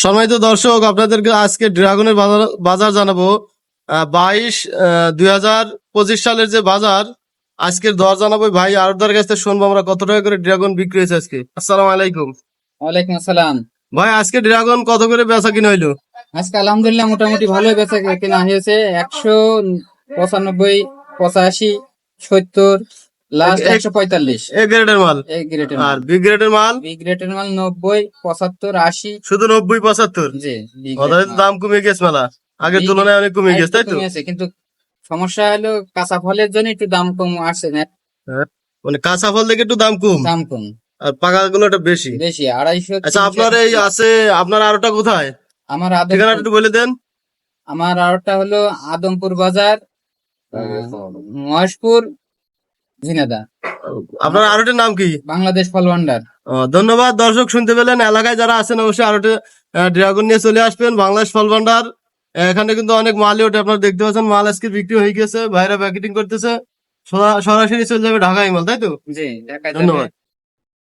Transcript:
সম্মানিত দর্শক আপনাদেরকে আজকে ড্রাগনের বাজার বাজার জানাব। বাইশ দুই হাজার পঁচিশ সালের যে বাজার আজকের দর জানাব। ভাই আরদার কাছ থেকে শুনব আমরা কত টাকা করে ড্রাগন বিক্রি হয়েছে আজকে। আসসালাম আলাইকুম। ওয়ালাইকুম আসসালাম। ভাই আজকে ড্রাগন কত করে বেচা কিনা হইল? আজকে আলহামদুলিল্লাহ মোটামুটি ভালোই বেচা কিনা হয়েছে। একশো পঁচানব্বই পঁচাশি সত্তর লাস্ট একশো পঁয়তাল্লিশ। এ গ্রেডের মাল। আর বি গ্রেডের মাল? বি গ্রেটের মাল নব্বই পঁচাত্তর আশি। শুধু নব্বই পঁচাত্তর? জি। দাম কমে গেছে মেলা। আগের তুলনায় অনেক কমে গেছে তাই তো? কিন্তু সমস্যা হলো কাঁচা ফলের জন্য একটু দাম কম আসছে না। মানে কাঁচা ফল থেকে একটু দাম কম। দাম কম। আর পাকা গুলো একটু বেশি। বেশি আড়াইশো আচ্ছা আপনার এই আছে আপনার আরোটা কোথায়? আমার ঠিকানাটা একটু বলে দেন। আমার আরটা হলো আদমপুর বাজার মহেশপুর ঝিনাদা আপনার আরোটের নাম কি? বাংলাদেশ পালওয়ান্ডার। ধন্যবাদ। দর্শক শুনতে পেলেন এলাকায় যারা আছেন অবশ্যই আরোটে ড্রাগন নিয়ে চলে আসবেন বাংলাদেশ ফলভান্ডার এখানে কিন্তু অনেক মালই ওঠে আপনারা দেখতে পাচ্ছেন মাল আজকে বিক্রি হয়ে গেছে বাইরে প্যাকেটিং করতেছে। সরা- সরাসরি চলে যাবে ঢাকা ইমাল তাই তো? জি ঢাকা ধন্যবাদ।